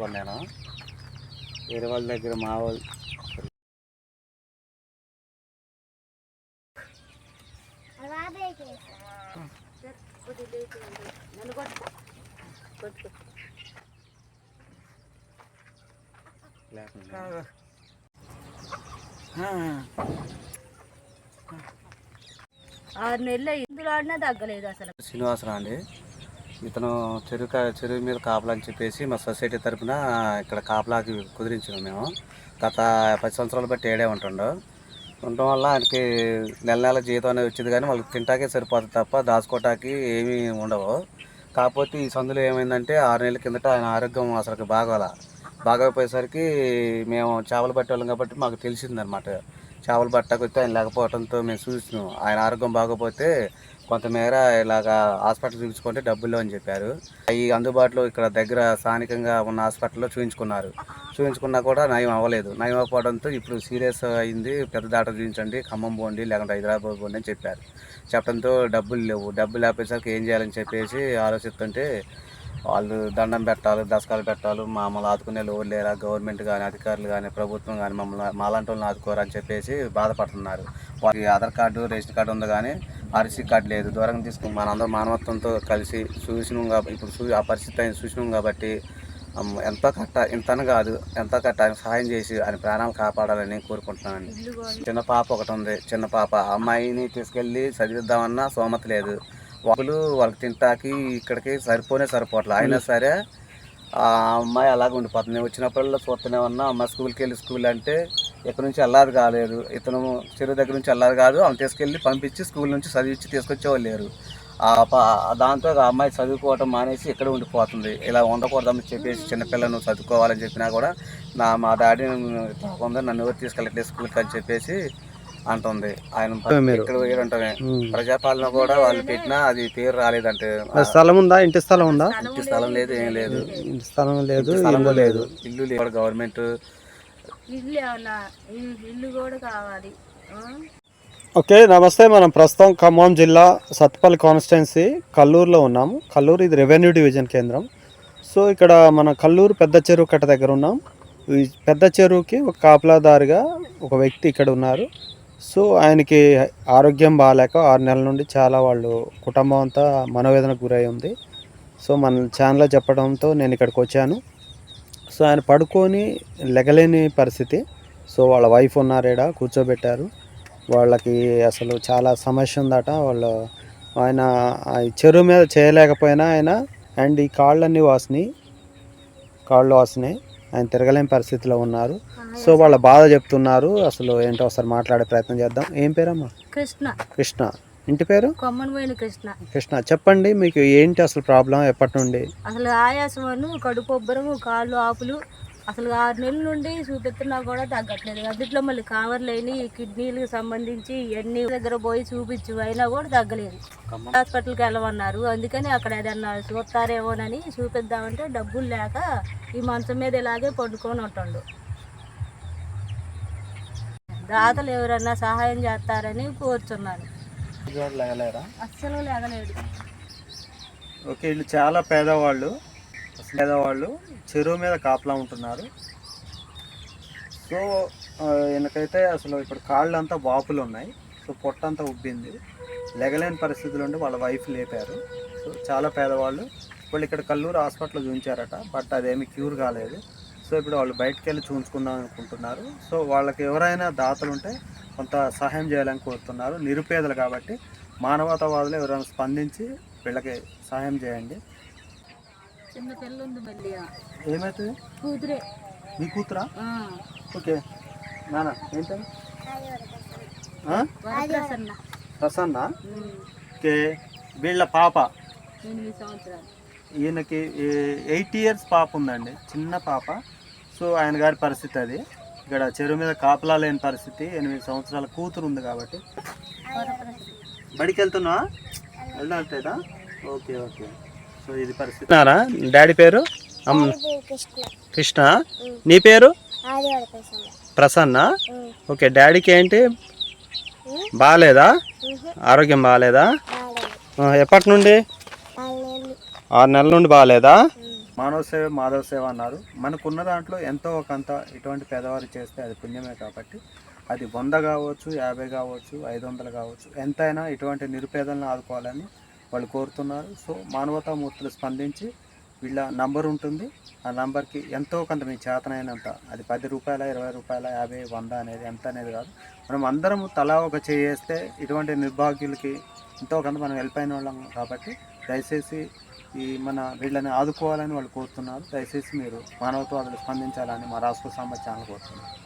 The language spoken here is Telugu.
కొన్నాను. వేరే వాళ్ళ దగ్గర మా వాళ్ళు ఆరు నెలలు ఇందులో ఆడినా తగ్గలేదు అసలు. శ్రీనివాసరావు అండి ఇతను చెరువు కా- చెరువు మీద కాపలా అని చెప్పేసి మా సొసైటీ తరపున ఇక్కడ కాపలాకి కుదిరించాము మేము. గత పది సంవత్సరాలు బట్టి ఏడే ఉంటుండో. ఉండటం వల్ల ఆయనకి నెల నెల జీతం అనేది వచ్చింది కానీ వాళ్ళకి తింటాకే సరిపోతుంది తప్ప దాచుకోవటానికి ఏమీ ఉండవు. కాకపోతే ఈ సందులో ఏమైందంటే ఆరు నెలల కిందట ఆయన ఆరోగ్యం అసలు బాగోలా. బాగోపోయేసరికి మేము చేపలు పట్టేవాళ్ళం కాబట్టి మాకు తెలిసిందనమాట చేపలు పట్టకపోతే ఆయన లేకపోవడంతో మేము చూసినాం. ఆయన ఆరోగ్యం బాగోపోతే కొంతమేర ఇలాగా హాస్పిటల్ చూపించుకుంటే డబ్బులు అని చెప్పారు. ఈ అందుబాటులో ఇక్కడ దగ్గర స్థానికంగా ఉన్న హాస్పిటల్లో చూపించుకున్నారు. చూపించుకున్నా కూడా నయం అవ్వలేదు. నయం అవ్వడంతో ఇప్పుడు సీరియస్ అయింది. పెద్ద డాక్టర్ చూపించండి ఖమ్మం పోండి లేకుంటే హైదరాబాద్ పోండి అని చెప్పారు. చెప్పడంతో డబ్బులు లేవు. డబ్బులు లేకపోయేసరికి ఏం చేయాలని చెప్పేసి ఆలోచిస్తుంటే వాళ్ళు దండం పెట్టాలి దశకాలు పెట్టాలి మమ్మల్ని ఆదుకునే ఎవరు లేరా గవర్నమెంట్ కానీ అధికారులు కానీ ప్రభుత్వం కానీ మమ్మల్ని మాలాంటి వాళ్ళని ఆదుకోరు అని చెప్పేసి బాధపడుతున్నారు. వారికి ఆధార్ కార్డు రేషన్ కార్డు ఉంది కానీ ఆర్సీ కార్డు లేదు. దూరంగా తీసుకుని మనందరం మానవత్వంతో కలిసి చూసినాం కాబట్టి ఇప్పుడు చూ ఆ పరిస్థితి అయిన చూసినాం కాబట్టి ఎంత కట్ట ఇంతను కాదు ఎంత కట్ట ఆయన సహాయం చేసి ఆయన ప్రాణాలు కాపాడాలని కోరుకుంటున్నానండి. చిన్న పాప ఒకటి ఉంది. చిన్న పాప. అమ్మాయిని తీసుకెళ్ళి చదివిద్దామన్నా సోమత లేదు. వాళ్ళు వాళ్ళకి తింటాకి ఇక్కడికి సరిపోనే సరిపోవట్లేదు అయినా సరే ఆ అమ్మాయి అలాగే ఉండిపోతుంది. నేను వచ్చినప్పుడల్లా చూస్తూనే ఉన్నా అమ్మ స్కూల్కి వెళ్ళి స్కూల్ అంటే ఇక్కడ నుంచి వెళ్ళాది కాలేదు. ఇతను చెరువు దగ్గర నుంచి వెళ్ళాది కాదు ఆమె తీసుకెళ్ళి పంపించి స్కూల్ నుంచి చదివించి తీసుకొచ్చేవాళ్ళు లేరు. దాంతో ఆ అమ్మాయి చదువుకోవటం మానేసి ఇక్కడ ఉండిపోతుంది. ఇలా ఉండకూడదని చెప్పేసి చిన్నపిల్లను చదువుకోవాలని చెప్పినా కూడా నా మా డాడీ కాకుండా నన్ను ఎవరు తీసుకెళ్ళట్లేదు స్కూల్కి అని చెప్పేసి అంటుంది. ఆయన మీరు? ప్రజాపాలన కూడా వాళ్ళు పెట్టినా అది పేరు రాలేదంటే. స్థలం ఉందా? ఇంటి స్థలం ఉందా? ఇంటి స్థలం లేదు ఏం లేదు. ఇంటి స్థలం లేదు స్థలం లేదు. ఇల్లు లేదు. గవర్నమెంట్ ఇల్లు కూడా కావాలి? ఓకే నమస్తే. మనం ప్రస్తుతం ఖమ్మం జిల్లా సత్పల్లి కాన్స్టిట్యున్సీ కల్లూరులో ఉన్నాము. కల్లూరు ఇది రెవెన్యూ డివిజన్ కేంద్రం. సో ఇక్కడ మన కల్లూరు పెద్ద చెరువు కట్ట దగ్గర ఉన్నాం. ఈ పెద్ద చెరువుకి ఒక కాపలాదారిగా ఒక వ్యక్తి ఇక్కడ ఉన్నారు. సో ఆయనకి ఆరోగ్యం బాగాలేక ఆరు నెలల నుండి చాలా వాళ్ళు కుటుంబం అంతా మనోవేదనకు గురై ఉంది. సో మన ఛానల్లో చెప్పడంతో నేను ఇక్కడికి వచ్చాను. సో ఆయన పడుకొని లెగలేని పరిస్థితి. సో వాళ్ళ వైఫ్ ఉన్నారేడా కూర్చోబెట్టారు. వాళ్ళకి అసలు చాలా సమస్య ఉందట. వాళ్ళు ఆయన ఆ చెరువు మీద చేయలేకపోయినా ఆయన అండ్ ఈ కాళ్ళన్నీ వాసినాయి. కాళ్ళు వాసినాయి. ఆయన తిరగలేని పరిస్థితిలో ఉన్నారు. సో వాళ్ళ బాధ చెప్తున్నారు. అసలు ఏంటో ఒకసారి మాట్లాడే ప్రయత్నం చేద్దాం. ఏం పేరమ్మా? కృష్ణ. కృష్ణ. ఇంటి పేరు? కొమ్మన్ పోయిన కృష్ణ. కృష్ణ. చెప్పండి మీకు ఏంటి అసలు ప్రాబ్లం ఎప్పటి నుండి? అసలు ఆయాసమను కడుపు ఉబ్బరము కాళ్ళు ఆపులు అసలు ఆరు నెలల నుండి చూపిస్తున్నా కూడా తగ్గట్లేదు. అదిట్లో మళ్ళీ కావర్లేని కిడ్నీలకు సంబంధించి ఇవన్నీ దగ్గర పోయి చూపించు అయినా కూడా తగ్గలేదు. హాస్పిటల్కి వెళ్ళమన్నారు. అందుకని అక్కడ ఏదన్నా చూస్తారేమోనని చూపిద్దామంటే డబ్బులు లేక ఈ మంచం మీద ఇలాగే పండుకొని ఉంటుండు. దాతలు ఎవరన్నా సహాయం చేస్తారని కోరుచున్నాను. అస్సలు లేగలేదు. ఓకే వీళ్ళు చాలా పేదవాళ్ళు. పేదవాళ్ళు చెరువు మీద కాపలా ఉంటున్నారు. సో వెనకైతే అసలు ఇప్పుడు కాళ్ళు అంతా వాపులు ఉన్నాయి. సో పొట్ట అంతా ఉబ్బింది. లెగలేని పరిస్థితులు ఉండి వాళ్ళ వైఫ్ లేపారు. సో చాలా పేదవాళ్ళు. వాళ్ళు ఇక్కడ కల్లూరు హాస్పిటల్లో చూపించారట బట్ అదేమి క్యూర్ కాలేదు. సో ఇప్పుడు వాళ్ళు బయటకు వెళ్ళి చూపించుకుందాం అనుకుంటున్నారు. సో వాళ్ళకి ఎవరైనా దాతలు ఉంటే కొంత సహాయం చేయాలని కోరుతున్నారు. నిరుపేదలు కాబట్టి మానవతావాదులు ఎవరైనా స్పందించి వీళ్ళకి సహాయం చేయండి. చిన్న పిల్ల ఉంది మళ్ళీ. ఏమవుతుంది కూతురే. మీ కూతురా? ఓకే. నానా ఏంటని ప్రసన్న? ఓకే. వీళ్ళ పాప? ఈయనకి ఎయిట్ ఇయర్స్ పాప ఉందండి. చిన్న పాప. సో ఆయన గారి పరిస్థితి అది. ఇక్కడ చెరువు మీద కాపలా లేని పరిస్థితి. ఎనిమిది సంవత్సరాల కూతురు ఉంది కాబట్టి. బడికి వెళ్తున్నా వెళ్ళట్లేదా ఓకే ఓకే. సో ఇది పరిస్థితి. డాడీ పేరు? కృష్ణ. నీ పేరు? ప్రసన్న. ఓకే డాడీకి ఏంటి? బాగాలేదా ఆరోగ్యం బాగాలేదా. ఎప్పటి నుండి? ఆరు నెలల నుండి బాగాలేదా మానవ సేవ మాధవ సేవ అన్నారు. మనకున్న దాంట్లో ఎంతో కొంత ఇటువంటి పేదవారు చేస్తే అది పుణ్యమే కాబట్టి అది వంద కావచ్చు యాభై కావచ్చు ఐదు వందలు కావచ్చు ఎంతైనా ఇటువంటి నిరుపేదలను ఆదుకోవాలని వాళ్ళు కోరుతున్నారు. సో మానవతామూర్తులు స్పందించి వీళ్ళ నంబర్ ఉంటుంది. ఆ నంబర్కి ఎంతో కొంత మీ చేతనైనంత అది పది రూపాయల ఇరవై రూపాయల యాభై వంద అనేది ఎంత అనేది కాదు. మనం అందరం తలా ఒక చేస్తే ఇటువంటి నిర్భాగ్యులకి ఎంతో కొంత మనం హెల్ప్ అయిన వాళ్ళం కాబట్టి దయచేసి ఈ మన వీళ్ళని ఆదుకోవాలని వాళ్ళు కోరుతున్నారు. దయచేసి మీరు మానవత్వాదులు స్పందించాలని మా రాష్ట్ర సామర్థ్యాన్ని కోరుతున్నారు.